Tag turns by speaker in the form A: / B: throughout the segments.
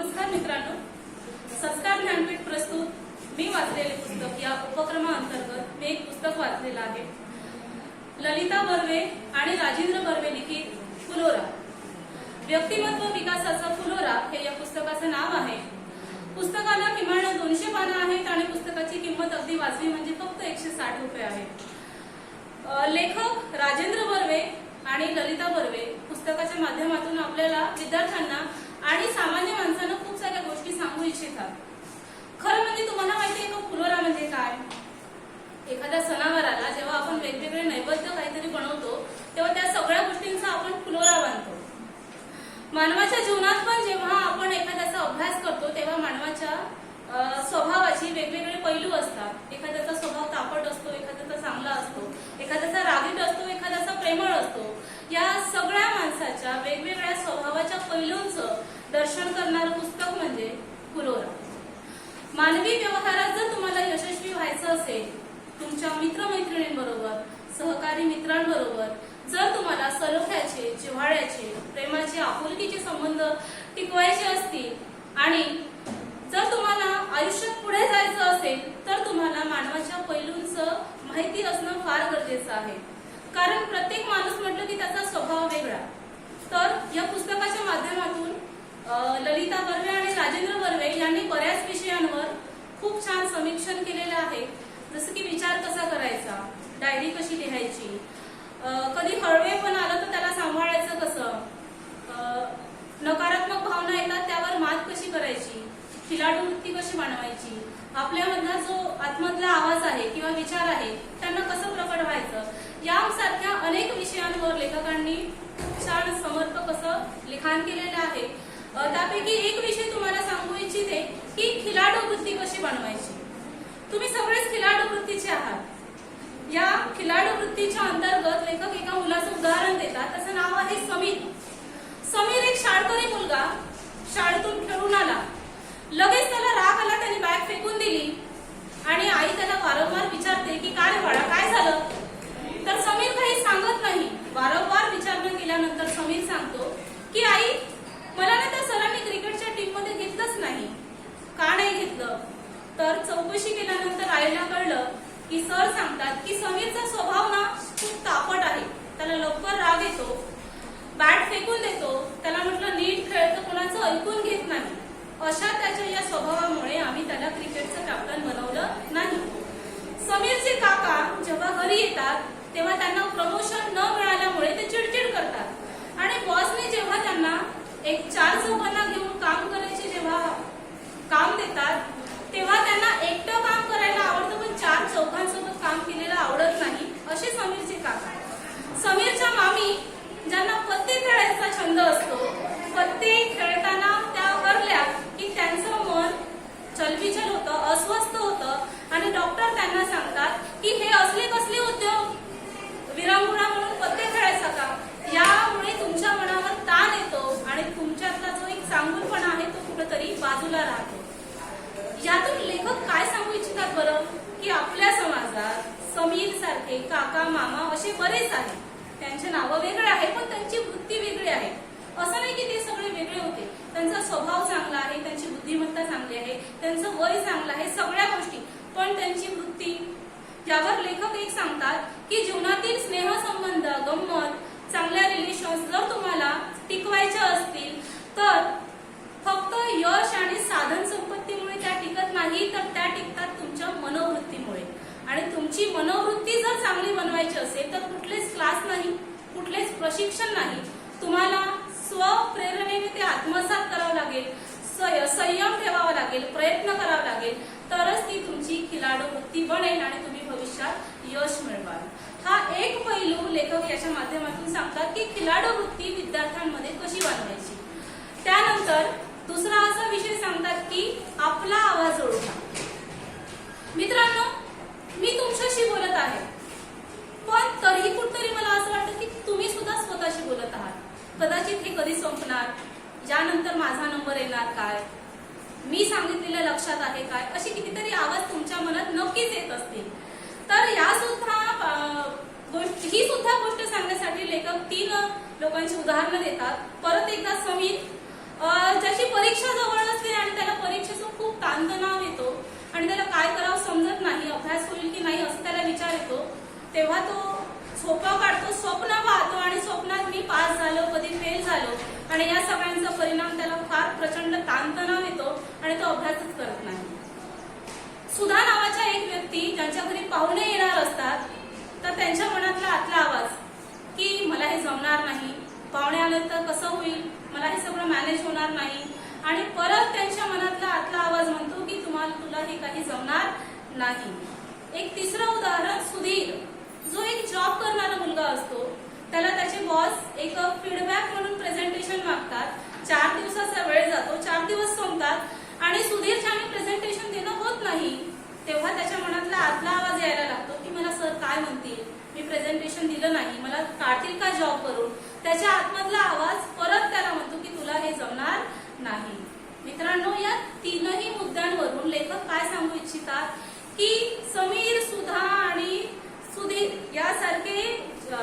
A: नमस्कार मित्रांनो. संस्कार ज्ञानपीठ प्रस्तुत. मी वाचलेले पुस्तक या उपक्रमाअंतर्गत मी एक पुस्तक वाचलेलं आहे. ललिता बर्वे आणि राजेंद्र बर्वे लिखित फुलोरा. व्यक्तिमत्व विकासाचा फुलोरा हे या पुस्तकाचं नाव आहे. पुस्तकाला किमान दोनशे पानं आहेत आणि पुस्तकाची किंमत अगदी वाजवी म्हणजे फक्त एकशे साठ रुपये आहे. लेखक राजेंद्र बर्वे आणि ललिता बर्वे पुस्तकाच्या माध्यमातून आपल्याला विद्यार्थ्यांना आणि सामान्य माणसानं खूप साऱ्या गोष्टी सांगू इच्छितात. खरं म्हणजे तुम्हाला माहिती आहे का फुलोरा म्हणजे काय? एखाद्या सणावाराला जेव्हा आपण वेगवेगळे नैवेद्य काहीतरी बनवतो तेव्हा त्या सगळ्या गोष्टींचा आपण फुलोरा बांधतो मानवाच्या जीवनात पण जेव्हा आपण एखाद्याचा अभ्यास करतो तेव्हा मानवाच्या स्वभावाची वेगवेगळे पैलू असतात. एखाद्याचा स्वभाव तापट असतो एखाद्याचा चांगला असतो एखाद्याचा रागीट असतो एखाद्याचा प्रेमळ असतो. या सगळ्या माणसाच्या वेगवेगळ्या स्वभावाच्या पैलूंचं दर्शन करणारं पुस्तक म्हणजे फुलोरा मानवी व्यवहारात जर तुम्हाला यशस्वी व्हायचं असेल तुमच्या मित्रमैत्रिणींबरोबर सहकारी मित्रांबरोबर जर तुम्हाला सलोख्याचे जिव्हाळ्याचे प्रेमाचे आपुलकीचे संबंध टिकवायचे असतील आणि जर तुम्हाला आयुष्यात पुढे जायचं असेल तर तुम्हाला मानवाच्या पैलूंचं माहिती असणं फार गरजेचं आहे. कारण प्रत्येक माणूस म्हटलं की त्याचा स्वभाव वेगळा. तर या पुस्तकाच्या माध्यमातून ललिता बर्वे आणि राजेंद्र बर्वे यांनी बऱ्याच विषयांवर खूप छान समीक्षण केलेलं आहे. जसं की विचार कसा करायचा? डायरी कशी लिहायची? कधी हळवे पण आलं तर त्याला सांभाळायचं कसं? नकारात्मक भावना येतात त्यावर मात कशी करायची? खिलाडू वृत्ती कशी मानवायची आपल्यामधला जो आतमधला आवाज आहे किंवा विचार आहे त्यांना कसं प्रकट व्हायचं यासारख्या अनेक विषयांवर लेखकांनी खूप छान समर्पक असं लिखाण केलेलं आहे. त्यापैकी एक विषय तुम्हाला सांगू इच्छिते की खिलाडू वृत्ती कशी बनवायची? तुम्ही सगळेच खिलाडू वृत्तीचे आहात. या खिलाडू वृत्तीच्या अंतर्गत लेखक एका मुलाचं उदाहरण देतात. त्याचं नाव आहे समीर. समीर एक शाळकरी मुलगा शाळेतून खेळून आला लगेच त्याला राग आला त्याने बॅग फेकून दिली आणि आई त्याला वारंवार विचारते की काय रे बाळा काय झालं तर समीर काही सांगत नाही वारंवार विचारणं केल्यानंतर समीर सांगतो की आई मला ना त्या सरांनी क्रिकेटच्या टीममध्ये घेतलंच नाही का नाही घेतलं तर चौकशी केल्यानंतर आईला कळलं की सर सांगतात की समीरचा स्वभाव ना खूप तापट आहे. त्याला लवकर राग येतो बॅट फेकून देतो त्याला म्हटलं नीट खेळ तर कोणाचं ऐकून घेत नाही. अशा त्याच्या या स्वभावामुळे आम्ही त्याला क्रिकेटचं कॅप्टन बनवलं नाही. समीरचे काका जेव्हा घरी येतात तेव्हा त्यांना प्रमोशन न मिळाल्यामुळे ते चिडचिड करतात. आणि बॉसने जेव्हा त्यांना एक चार चौघांना घेऊन काम करायचे जेव्हा काम देतात तेव्हा त्यांना एकटं काम करायला आवडतं पण चार चौघांसोबत काम केलेलं आवडत नाही असे समीरचे काका समीरच्या मामी ज्यांना पत्ते खेळायचा छंद असतो पत्ते खेळताना त्या करल्या की त्यांचं मन चलबिचल होतं अस्वस्थ होतं. आणि डॉक्टर त्यांना सांगतात की हे असले कसले उद्योग विरंगुळा म्हणून पत्ते खेळायचा का यामुळे तुमच्या मनावर ताण येतो आणि तुमच्यातला जो एक चांगुलपणा आहे तो कुठेतरी बाजूला राहतो यातून लेखक काय सांगू बरं की आपल्या समाजात समीर सारखे काका मामा असे बरेच आहेत. त्यांचे नावं वेगळे आहे पण त्यांची वृत्ती वेगळी आहे. असं नाही की ते सगळे वेगळे होते. त्यांचा स्वभाव चांगला आहे त्यांची बुद्धिमत्ता चांगली आहे त्यांचं वय चांगलं आहे सगळ्या गोष्टी. पण त्यांची वृत्ती यावर लेखक एक सांगतात की जीवनातील स्नेहसंबंध गंमत चांगल्या रिलेशन्स जर तुम्हाला टिकवायच्या असतील तर फक्त यश आणि साधन संपत्ती नाही तर त्या टिकतात तुमच्या मनोवृत्तीमुळे. आणि तुमची मनोवृत्ती जर चांगली बनवायची असेल तर कुठलेच क्लास नाही कुठलेच प्रशिक्षण नाही. तुम्हाला स्वप्रेरणेने ते आत्मसात करावं लागेल सय- संयम ठेवावा लागेल प्रयत्न करावा लागेल तरच ती तुमची खिलाडू वृत्ती बनेल आणि तुम्ही भविष्यात यश मिळवाल. हा एक पैलू लेखक याच्या माध्यमातून सांगतात की खिलाडू वृत्ती विद्यार्थ्यांमध्ये कशी बनवायची लक्षात आहे काय? अशी कितीतरी आवाज तुमच्या मनात नक्कीच येत असतील. तर या सुद्धा गोष्ट ही सुद्धा गोष्ट सांगण्यासाठी लेखक तीन लोकांची उदाहरणं देतात. परत एकदा समीर ज्याची परीक्षा जवळ असते आणि त्याला परीक्षेचा खूप ताणतणाव येतो आणि त्याला काय करावं समजत नाही अभ्यास होईल की नाही असं त्याला विचार येतो. तेव्हा तो सोपा काढतो स्वप्न पाहतो आणि स्वप्नात मी पास झालो कधी फेल झालो. आणि या सगळ्यांचं परिणाम त्याला फार प्रचंड ताणतणाव येतो आणि तो अभ्यासच करत नाही. सुधा नावाच्या एक व्यक्ती ज्यांच्या घरी पाहुणे येणार असतात तर त्यांच्या मनातला आतला आवाज की मला हे जमणार नाही पाहुणे आले तर कसं होईल मला हे सगळं मॅनेज होणार नाही. आणि परत त्यांच्या मनातला आतला आवाज म्हणतो की तुम्हाला तुला हे काही जमणार नाही. एक तिसरं उदाहरण सुधीर. जो एक जॉब करणारा मुलगा असतो त्याला त्याचे बॉस एक फीडबॅक म्हणून प्रेझेंटेशन मागतात चार दिवसाचा वेळ जातो चार दिवस संपतात आणि सुधीरच्या आणि प्रेझेंटेशन देणं होत नाही तेव्हा त्याच्या मनातला आतला आवाज यायला लागतो की मला सर काय म्हणतील? मी प्रेझेंटेशन दिलं नाही मला काढतील का जॉब करून? त्याच्या आतमधला आवाज परत त्याला म्हणतो की तुला हे जमणार नाही मित्रांनो या तीनही मुद्द्यांवरून लेखक काय सांगू इच्छितात की समीर सुधा आणि सुधीर यासारखे अ,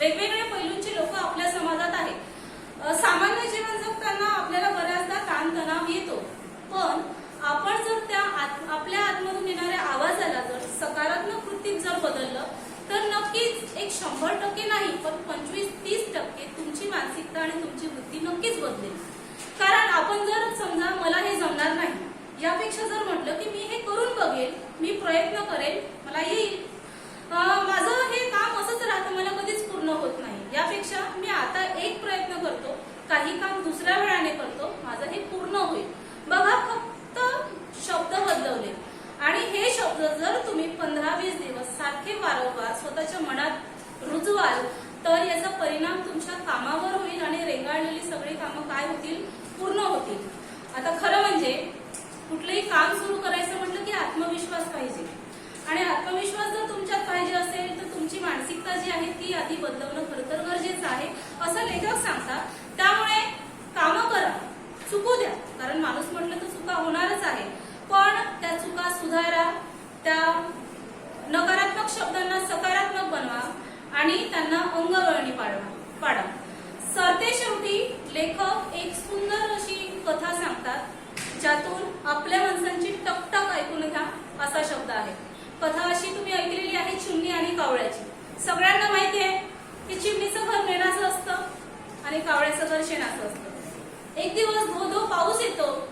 A: वेगवेगळे पैलूंची लोक आपल्या समाजात आहेत अ, सामान्य जीवन जगताना आपल्याला बऱ्याचदा ताणतणाव येतो पण आपण जर त्या आत- आपल्या आतमधून येणाऱ्या आवाजाला जर सकारात्मक वृत्तीत जर बदललं तर नक्कीच एक शंभर टक्के नाही पण पंचवीस तीस टक्के तुमची मानसिकता आणि तुमची वृत्ती नक्कीच बदलेल. कारण आपण जर समजा मला हे जमणार नाही यापेक्षा जर म्हटलं की मी हे करून बघेल मी प्रयत्न करेल मला येईल. माझं हे काम असंच राहतं मला कधीच पूर्ण होत नाही. यापेक्षा मी आता एक प्रयत्न करतो काही काम दुसऱ्या वेळाने करतो माझं हे पूर्ण होईल. बघा फक्त शब्द बदलवले. आणि हे शब्द जर तुम्ही पंधरा वीस दिवस सारखे वारंवार स्वतःच्या मनात रुजवाल तर याचा परिणाम तुमच्या कामावर होईल आणि रेंगाळलेली सगळी कामं काय होतील? पूर्ण होतील. आता खरं म्हणजे कुठलंही काम सुरू करायचं म्हटलं की आत्मविश्वास पाहिजे आणि आत्मविश्वास जर तुमच्यात पाहिजे असेल तर तुमची मानसिकता जी आहे ती आधी बदलवणं खरं तर गरजेचं आहे असं लेखक सांगतात त्यामुळे कामं करा चुकू द्या कारण माणूस म्हटलं तर चुका होणारच आहे पण त्या चुका सुधारा त्या नकारात्मक शब्दांना सकारात्मक बनवा आणि त्यांना अंगवळणी पाडवा पाडा सरते शेवटी लेखक एक सुंदर अशी कथा सांगतात ज्यातून आपल्या माणसांची टकटक ऐकून घ्या असा शब्द आहे. कथा अशी तुम्ही ऐकलेली आहे चिमणी आणि कावळ्याची. सगळ्यांना माहिती आहे की चिमणीचं घर मेणाचं असतं आणि कावळ्याचं घर शेणाचं असतं. एक दिवस धो धो पाऊस येतो.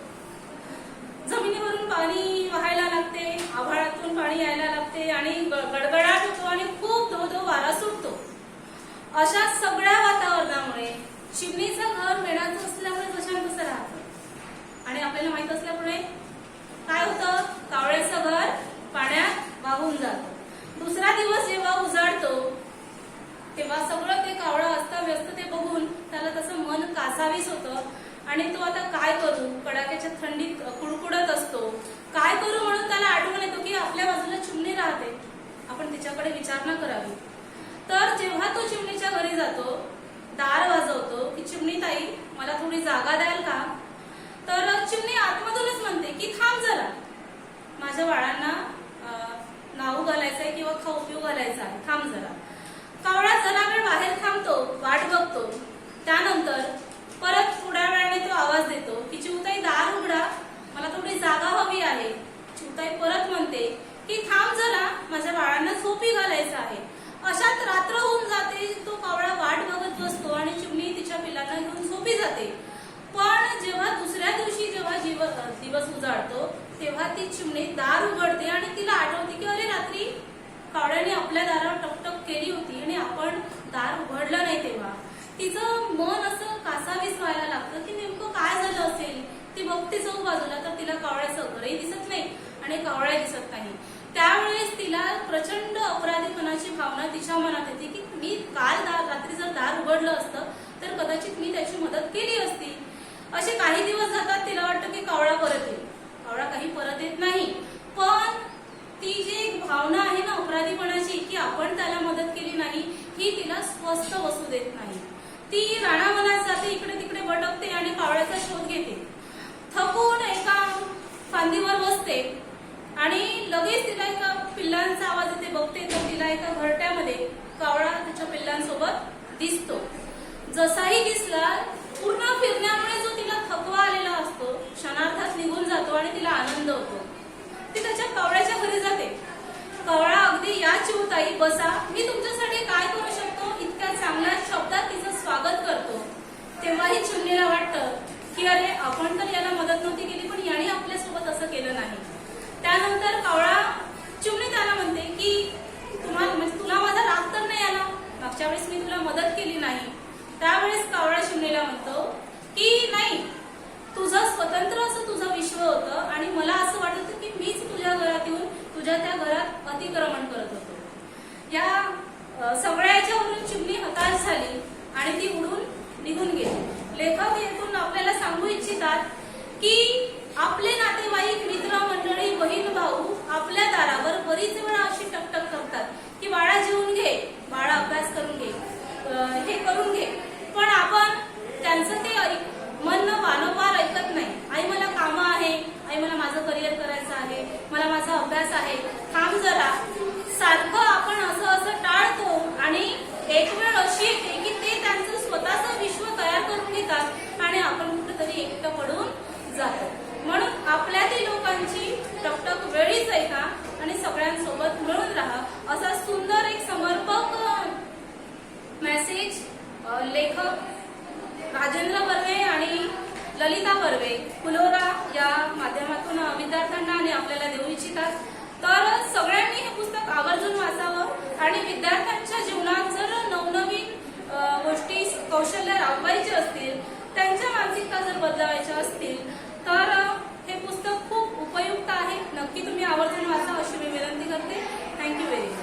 A: जमिनीवरून पाणी वाहायला लागते आभाळातून पाणी यायला लागते आणि ग- गडगडाट होतो आणि खूप धो धो वारा सुटतो. अशा सगळ्या वातावरणामुळे चिमणीचं घर मेणाचं असल्यामुळे कशा कसं राहतं. आणि आपल्याला माहीत असल्यामुळे काय होतं? कावळ्याचं घर पाण्यात वाहून जातं. दुसरा दिवस जेव्हा उजाडतो तेव्हा सगळं ते कावळं अस्ताव्यस्त ते बघून त्याला तसं मन कासावीस होतं. आणि तो आता काय करू? कडाक्याच्या थंडीत कुडकुडत असतो. काय करू म्हणून त्याला आठवण येतो की आपल्या बाजूला चिमणी राहते. आपण तिच्याकडे विचारणा करावी. तर जेव्हा तो चिमणीच्या घरी जातो दार वाजवतो की चिमणी ताई मला थोडी जागा द्याल का? तर चिमणी आतमधूनच म्हणते की थांब जरा. माझ्या बाळांना अं, नाऊ घालायचंय किंवा खाऊ पिऊ घालायचा आहे थांब जरा कावळा जरा वेळ बाहेर थांबतो वाट बघतो त्यानंतर परत थोड्या वेळाने तो आवाज देतो की चिवताई दार उघडा मला थोडी जागा हवी आहे चिवताई परत म्हणते की थांब जरा माझ्या बाळांना झोपी घालायचं आहे अशात रात्र होऊन जाते तो कावळा वाट बघत बसतो आणि चिमणी तिच्या पिलांना घेऊन झोपी जाते पण जेव्हा दुसऱ्या दिवशी जेव्हा जीव दिवस उजाडतो तेव्हा ती चिमणी दार उघडते आणि तिला आठवते की अरे रात्री आणि आपल्या दारावर टकटक केली होती आणि आपण दार उघडलं नाही तेव्हा. तिचं मन असं कासावीस व्हायला लागतं की नेमकं काय झालं असेल? ती बघते जाऊ बाजूला तर तिला कावळ्याचं घरही दिसत नाही आणि कावळ्या दिसत नाही. त्यावेळेस तिला प्रचंड अपराधीपणाची भावना तिच्या मनात येते की मी काल दार रात्री जर दार उघडलं असतं तर कदाचित मी त्याची मदत केली असती. असे काही दिवस जातात तिला वाटतं की कावळा परत येईल. कावळा काही परत येत नाही. पण ती जी एक भावना आहे ना अपराधीपणाची की आपण त्याला मदत केली नाही ही तिला स्वस्थ बसू देत नाही. ती राणावनात जाते इकडे तिकडे भटकते आणि कावळ्याचा शोध घेते. थकून एका फांदीवर बसते आणि लगेच तिला एका पिल्लांचा आवाज येते बघते तर तिला एका घरट्यामध्ये कावळा त्याच्या पिल्लांसोबत दिसतो. जसाही दिसला पूर्ण फिरण्यामुळे जो तिला थकवा आलेला असतो क्षणार्थात निघून जातो आणि तिला आनंद होतो. ती त्याच्या कावळ्या घरी जाते कावळा अगदी ताई बसा. मी तुमच्यासाठी काय करू शकतो? इतक्या चांगल्या शब्दात तिचं स्वागत करतो. तेव्हाही चिमणीला वाटतं की अरे आपण तर याला मदत नव्हती केली पण याने आपल्यासोबत असं केलं नाही. त्यानंतर कावळा चिमणी त्याला म्हणते की तुम्हाला म्हणजे तुला माझा राग तर नाही आला? मागच्या वेळेस मी तुला मदत केली नाही त्यावेळेस कावळा चिमणीला म्हणतो की नाही तुझं स्वतंत्र असं तुझं विश्व होतं आणि मला असं वाटत होतं की मीच तुझ्या घरात येऊन तुझ्या त्या घरात अतिक्रमण करत होतो या सगळ्याच्या वरून चिमणी हताश झाली आणि ती उडून निघून गेली. लेखक येथून आपल्याला सांगू इच्छितात की आपले नातेवाईक मित्र मंडळी बहीण भाऊ आपल्या दारावर बरीच वेळा अशी टकटक करतात की बाळा जेवून घे बाळा अभ्यास करून घे अ, हे करून घे पण आपण त्यांचं ते ऐक म्हणणं वारंवार ऐकत नाही आई मला कामं आहे आई मला माझं करिअर करायचं आहे मला माझा अभ्यास आहे थांब जरा सारखं आपण असं असं टाळतो आणि एक वेळ अशी येते की ते त्यांचं स्वतःचं विश्व तयार करून घेतात आणि आपण कुठेतरी एकटं पडून जातो म्हणून आपल्यातील लोकांची टकटक वेळीच ऐका आणि सगळ्यांसोबत मिळून राहा असा सुंदर एक समर्पक मेसेज लेखक राजेंद्र बर्वे आणि ललिता फुलोरा या माध्यमातून विद्यार्थ्यांना आणि आपल्याला देऊ इच्छितात. तर सगळ्यांनी हे पुस्तक आवर्जून वाचावं आणि विद्यार्थ्यांच्या जीवनात जर नवनवीन गोष्टी कौशल्य राबवायचे असतील त्यांच्या मानसिकता जर बदलवायच्या असतील तर हे पुस्तक खूप उपयुक्त आहे. नक्की तुम्ही आवर्जून वाचा अशी मी विनंती करते. Thank you very much